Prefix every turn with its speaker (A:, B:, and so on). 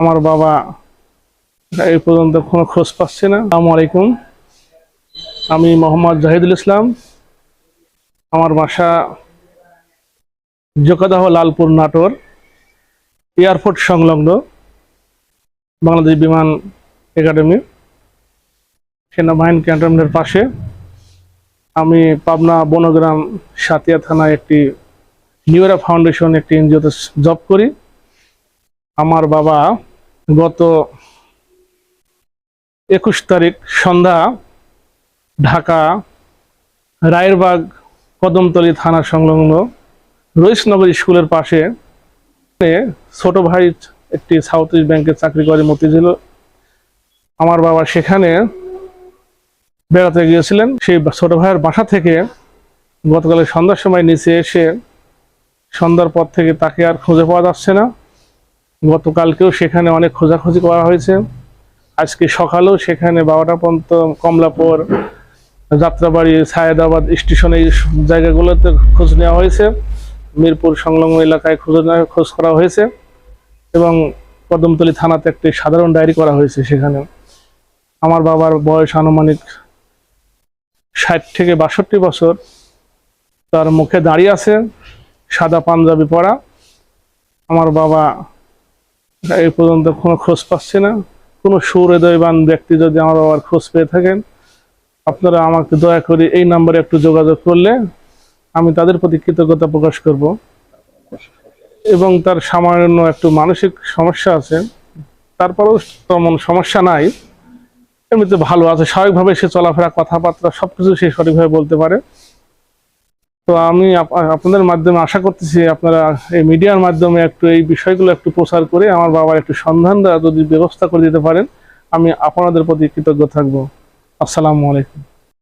A: আমার বাবা এই পর্যন্ত কোনো খোঁজ পাচ্ছে না। আসসালামু আলাইকুম। আমি মোহাম্মদ জাহিদুল ইসলাম। আমার বাসা জোকাদাহ লালপুর নাটোর, এয়ারপোর্ট সংলগ্ন বাংলাদেশ বিমান একাডেমি, সেনাবাহিনী ক্যান্টনমেন্টের পাশে। আমি পাবনা বনগ্রাম সাতিয়া থানায় একটি নিউরা ফাউন্ডেশন, একটি এনজিওতে জব করি। আমার বাবা গত একুশ তারিখ সন্ধ্যা ঢাকা রায়েরবাগ কদমতলী থানা সংলগ্ন রইসনগর স্কুলের পাশে ছোট ভাই একটি সাউথ ইস্ট ব্যাংকে চাকরি করে মতিঝিল। আমার বাবা সেখানে বেড়াতে গিয়েছিলেন। সেই ছোট ভাইয়ের বাসা থেকে গতকালে সন্ধ্যার সময় নিচে এসে সন্ধ্যার পর থেকে তাকে আর খুঁজে পাওয়া যাচ্ছে না। গতকালকেও সেখানে অনেক খোঁজাখুঁজি করা হয়েছে। আজকে সকালেও সেখানে বারোটা পর্যন্ত কমলাপুর, যাত্রাবাড়ি, সায়েদাবাদ স্টেশন এই জায়গাগুলোতে খোঁজ নেওয়া হয়েছে। মিরপুর সংলগ্ন এলাকায় খোঁজ খোঁজ করা হয়েছে এবং কদমতলী থানাতে একটি সাধারণ ডায়েরি করা হয়েছে সেখানে। আমার বাবার বয়স আনুমানিক ষাট থেকে বাষট্টি বছর। তার মুখে দাঁড়িয়ে আছে সাদা পাঞ্জাবি পরা। আমার বাবা এই পর্যন্ত কোনো খোঁজ পাচ্ছে না। কোনো সুহৃদয়বান ব্যক্তি যদি আমার বাবার খোঁজ পেয়ে থাকেন, আপনারা আমাকে দয়া করে এই নাম্বারে একটু যোগাযোগ করলে আমি তাদের প্রতি কৃতজ্ঞতা প্রকাশ করব। এবং তার সামান্য একটু মানসিক সমস্যা আছে, তারপরেও তেমন সমস্যা নাই। এমনিতে ভালো আছে, স্বাভাবিকভাবে সে চলাফেরা, কথাবার্তা সবকিছু সে সঠিকভাবে বলতে পারে। তো আমি আপ- আপনাদের মাধ্যমে আশা করতেছি আপনারা এই মিডিয়ার মাধ্যমে একটু এই বিষয়গুলো একটু প্রচার করে আমার বাবার একটু সন্ধান যদি ব্যবস্থা করে দিতে পারেন, আমি আপনাদের প্রতি কৃতজ্ঞ থাকব। আসসালামু আলাইকুম।